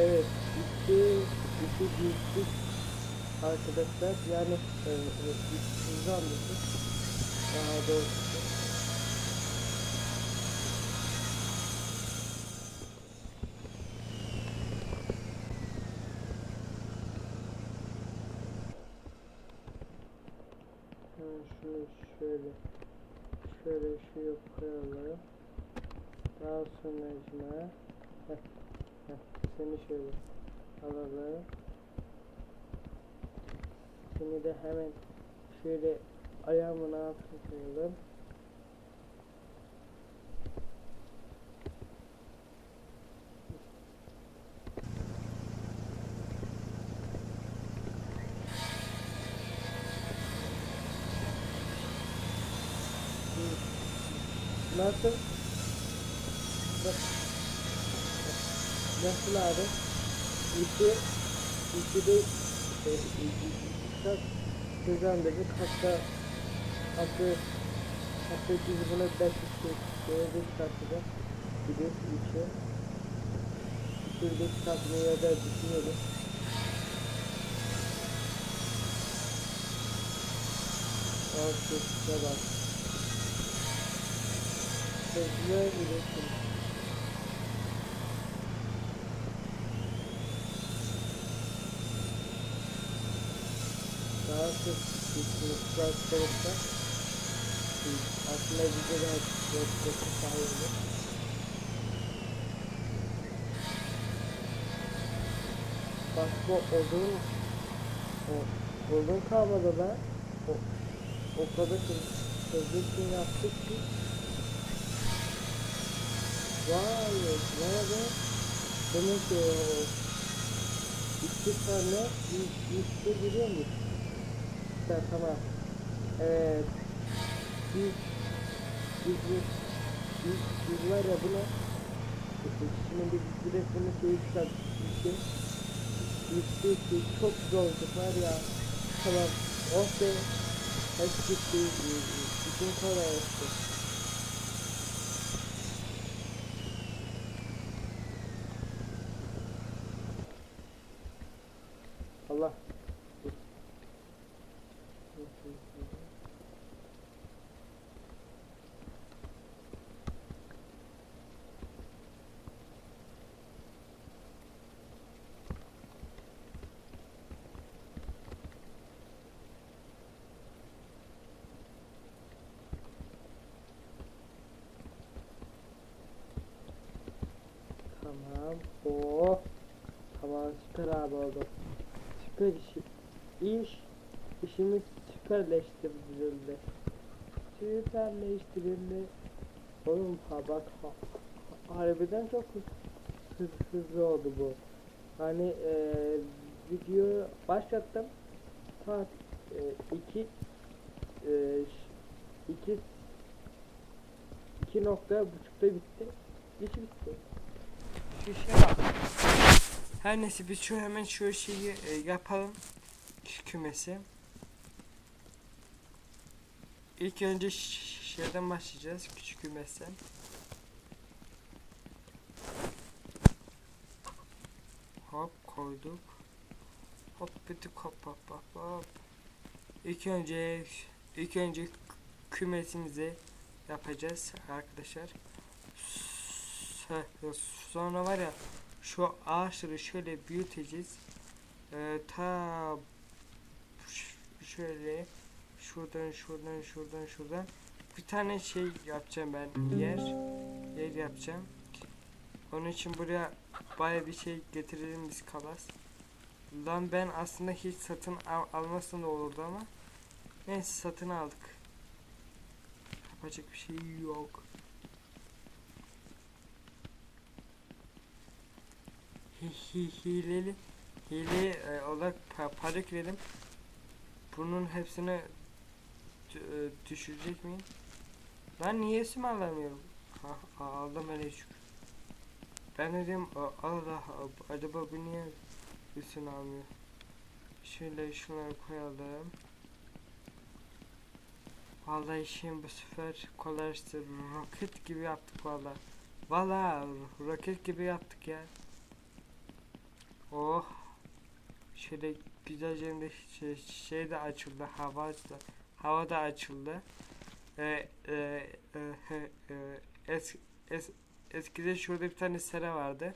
Evet, iki, iki büyüklük arkadaşlar. Yani e, e, hızlı anlatıp daha doğrusu. Ha, şunu şöyle şöyle şuraya koyalım. Daha sonra seni şöyle alalım. Seni de hemen şöyle ayağımın altına koyalım. Nasıl? Bak. Nasıl abi? İki, iki de e, kaç sezon dedi hatta hatta biz buna beş böyle çıkartacağız. Bir de iki. Şurada çıkartmayı ya da şu şuna bak. Hızlı üretim. Çok düşünüşler sorulsa aslında bize de yapacak sayılır. Bak bu odun o odun kalmadı lan. O, o kadar için yaptık ki Vay be. Demek ki iki tane üç- üçte giriyormuş. İşte tamam. Evet. Biz biz biz biz, biz var ya buna şimdi biz bunu şey yükselttik. Yükselttik çok güzel oldu var ya. Tamam. Oh be. Hepsi gitti. Bütün kolay olsun. Allah. Tamam. Oh. Tamam süper abi oldu. Süper iş. İş. İşimiz süperleştirildi. Süperleştirildi. Oğlum ha bak ha, ha- harbiden çok hız, hızlı oldu bu. Hani eee video başlattım. Saat 2 2 2 nokta buçukta bitti. İş bitti. Şu şey bak. Her neyse biz şu hemen şu şeyi e, yapalım. Şu kümesi. İlk önce şeyden başlayacağız. Küçük kümesten. Hop koyduk. Hop bitik hop hop hop hop. İlk önce ilk önce kümesimizi yapacağız arkadaşlar. Sonra var ya şu ağaçları şöyle büyüteceğiz. Ee, ta şöyle şuradan şuradan şuradan şuradan bir tane şey yapacağım ben yer yer yapacağım. Onun için buraya baya bir şey getirelim biz kalas. Lan ben aslında hiç satın al almasın da olurdu ama neyse satın aldık. Yapacak bir şey yok. Hileli hile e, olarak pa para yükledim. Bunun hepsini e, düşürecek miyim? Lan niye isim alamıyorum? Ha, aldım öyle şükür. Ben dedim Allah acaba bu niye isim almıyor? Şöyle şunları koyalım. Vallahi işim bu sefer kolaylaştı. Roket gibi yaptık vallahi. Vallahi roket gibi yaptık ya. Oh. Şöyle güzelce de şey, şey de açıldı. Hava da, hava da açıldı. Ee, e, e, e, es, es, eskide şurada bir tane sera vardı.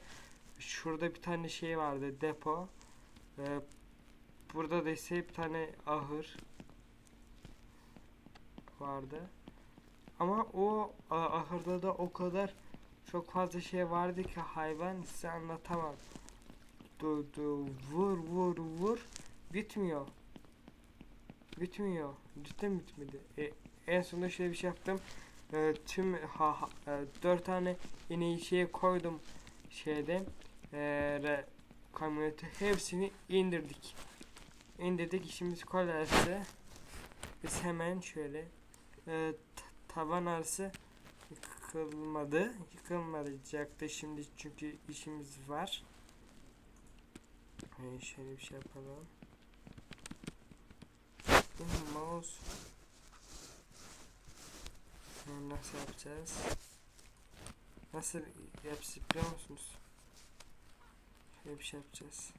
Şurada bir tane şey vardı. Depo. Ee, burada da ise bir tane ahır vardı. Ama o ahırda da o kadar çok fazla şey vardı ki hayvan size anlatamam. Du, du, vur vur vur bitmiyor. Bitmiyor. Cidden bitmedi. E, en sonunda şöyle bir şey yaptım. E, tüm ha, ha, e, dört tane ineği şeye koydum şeyde e, re, hepsini indirdik. İndirdik işimiz kolaysa biz hemen şöyle e, tavan arası yıkılmadı. Yıkılmayacaktı şimdi çünkü işimiz var. Ee, şöyle bir şey yapalım. Hmm, mouse. Ee, nasıl yapacağız? Nasıl yapacağız biliyor musunuz? Şöyle bir şey yapacağız.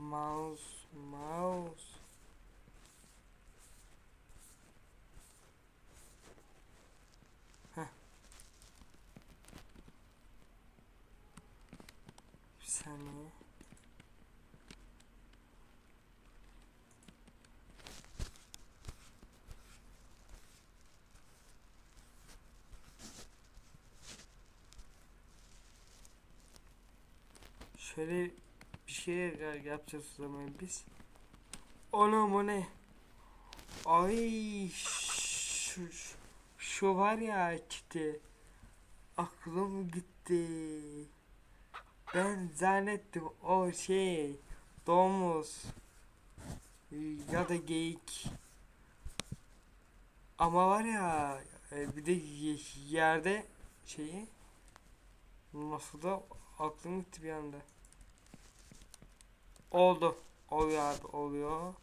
Mouse, mouse. Heh. Bir saniye. Şöyle bir şey ya- yapacağız o zaman biz. Anam o ne? Ay şu, şu var ya işte. Aklım gitti. Ben zannettim o şey domuz ya da geyik. Ama var ya e, bir de ye- yerde şeyi nasıl da aklım gitti bir anda. Oldu. Oluyor abi oluyor.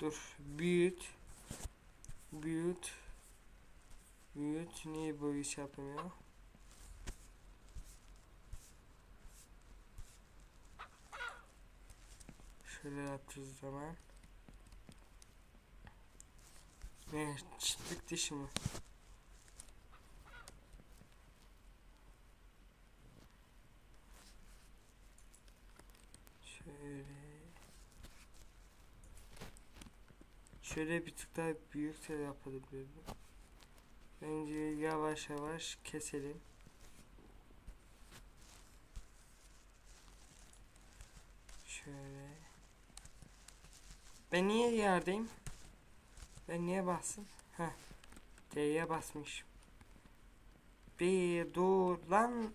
Dur büyüt. Büyüt. Büyüt. Niye böyle iş yapmıyor? Şöyle yapacağız zaman. Ne? Çiftlik dişi mi? Şöyle. Şöyle bir tık daha büyük de yapabilirim. Bence yavaş yavaş keselim. Şöyle. Ben niye yerdeyim? Ben niye bastım? Heh. D'ye basmışım. Bir dur lan.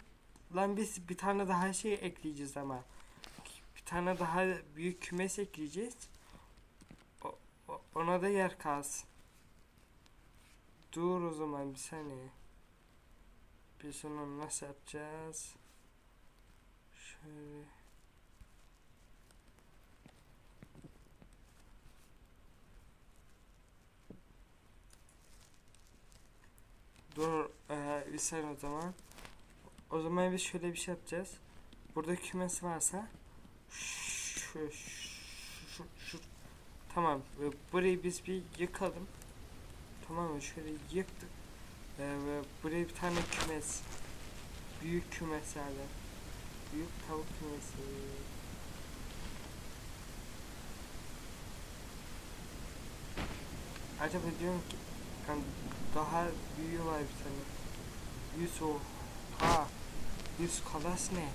Lan biz bir tane daha şey ekleyeceğiz ama. Bir tane daha büyük kümes ekleyeceğiz. Ona da yer kalsın. Dur o zaman bir saniye. Biz onu nasıl yapacağız? Şöyle. Dur eee, bir saniye o zaman. O zaman biz şöyle bir şey yapacağız. Burada kümes varsa şu, şu, şu, şu- tamam ve burayı biz bir yıkalım. Tamam mı? Şöyle yıktık. Ee, ve buraya bir tane kümes. Büyük kümes yani. Büyük tavuk kümesi. Acaba diyorum ki daha büyüğü bir tane. Yüz o. Ha. Yüz kalas ne?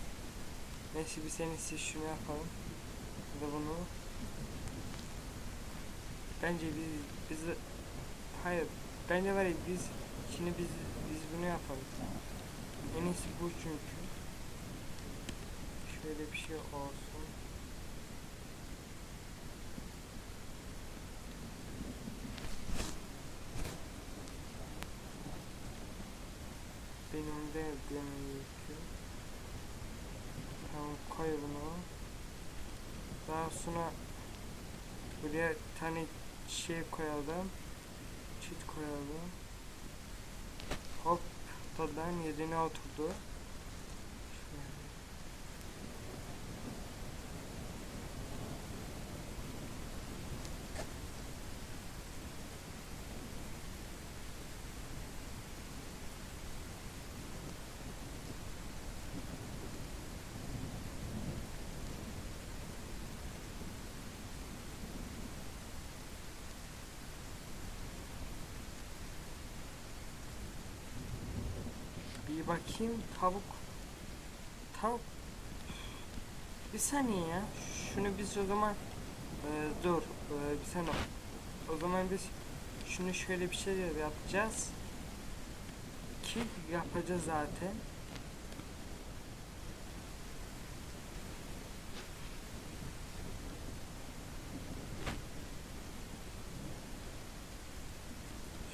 Neyse biz en iyisi şunu yapalım. Ya da bunu. Bence biz biz hayır bence var ya biz şimdi biz biz bunu yapalım. En iyisi bu çünkü. Şöyle bir şey olsun. Benim de gerekiyor. Tamam koy bunu. Daha sonra buraya tane şey koyalım. Çit koyalım. Hop tadan yerine oturdu. Şöyle. Bir bakayım tavuk. Tavuk. Bir saniye ya. Şunu biz o zaman e, dur. E, bir saniye. O zaman biz şunu şöyle bir şey yapacağız. Ki yapacağız zaten.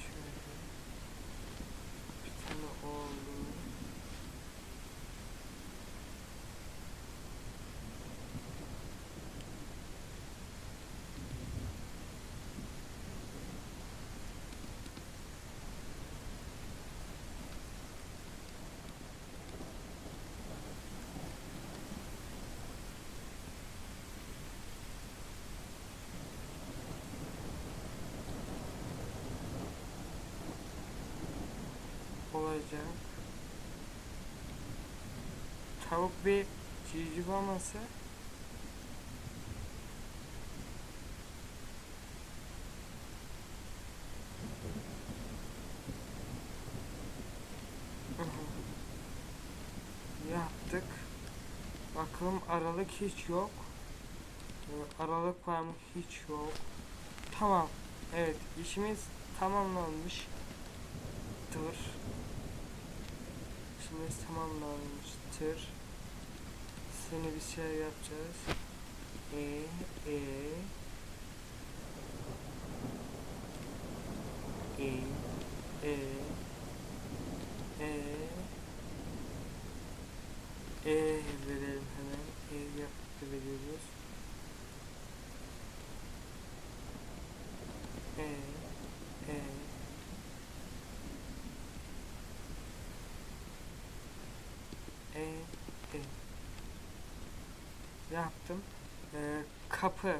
Şöyle. Bir tane oldu. Olacak. Tavuk bir civciv olması yaptık. Bakalım aralık hiç yok. Aralık var mı? Hiç yok. Tamam. Evet işimiz tamamlanmış. Dur. İşimiz tamamlanmıştır. Seni bir şey yapacağız. E e e e e e verelim hemen. E yapıp veriyoruz. E e e yaptım. Ee, kapı.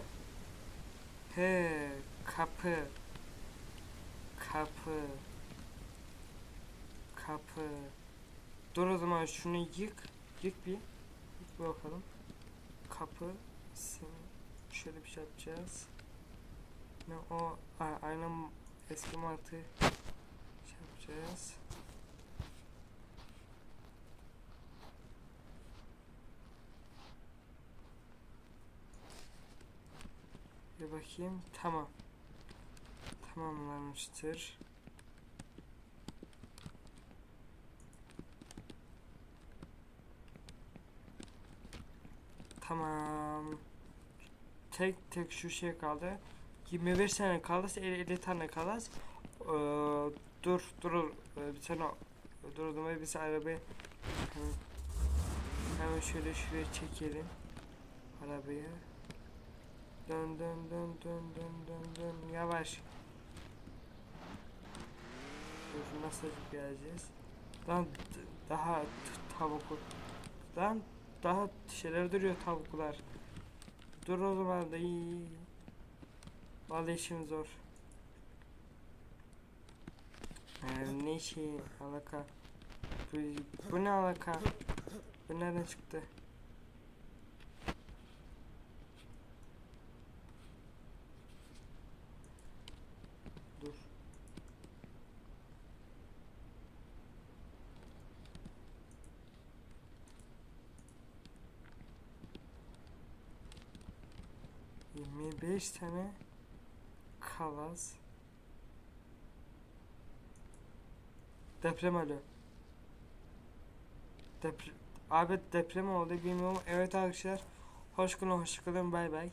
He, kapı. Kapı. Kapı. Dur o zaman şunu yık. Yık bir. Yık bir bakalım. Kapı. Şöyle bir şey yapacağız. Ne o a- aynı eski mantığı şey yapacağız. Bir bakayım. Tamam. Tamamlanmıştır. Tamam. Tek tek şu şey kaldı. 21 tane kaldı. 50, 50 tane kaldı. Ee, dur dur ee, bir tane dur o zaman biz arabayı hemen, hemen şöyle şuraya çekelim arabayı. Dön dön dön dön dön dön dön yavaş. Dur nasıl geleceğiz? Lan daha tavuk. Lan daha şeyler duruyor tavuklar. Dur o zaman da iyi. Vallahi işim zor. Ee, ne şey alaka? Bu, bu ne alaka? Bu nereden çıktı? 25 tane kalas deprem alo. Deprem abi deprem oldu bilmiyorum. Evet arkadaşlar hoş geldin hoş geldin bay bay.